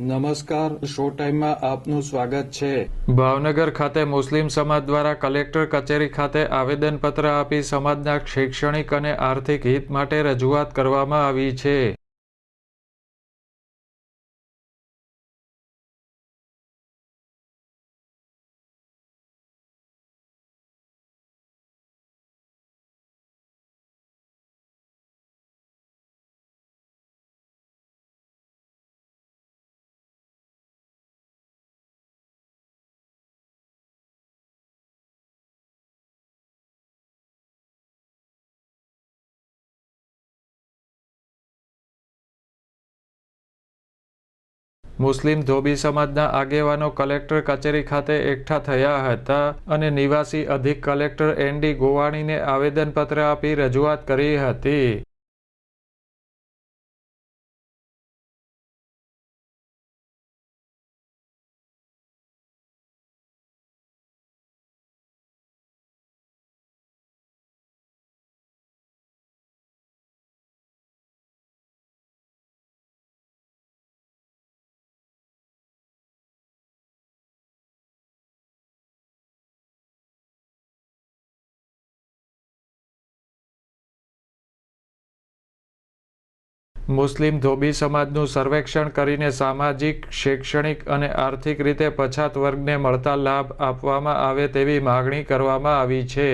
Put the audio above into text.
નમસ્કાર, શો ટાઈમમાં આપનું સ્વાગત છે. ભાવનગર ખાતે મુસ્લિમ સમાજ દ્વારા કલેક્ટર કચેરી ખાતે આવેદનપત્ર આપી સમાજના શૈક્ષણિક અને આર્થિક હિત માટે રજૂઆત કરવામાં આવી છે. મુસ્લિમ ધોબી સમાજના આગેવાનો કલેક્ટર કચેરી ખાતે એકઠા થયા હતા અને નિવાસી અધિક કલેક્ટર એન ડી ગોવાણીને આવેદનપત્ર આપી રજૂઆત કરી હતી. મુસ્લિમ ધોબી સમાજનું સર્વેક્ષણ કરીને સામાજિક, શૈક્ષણિક અને આર્થિક રીતે પછાત વર્ગને મળતા લાભ આપવામાં આવે તેવી માગણી કરવામાં આવી છે.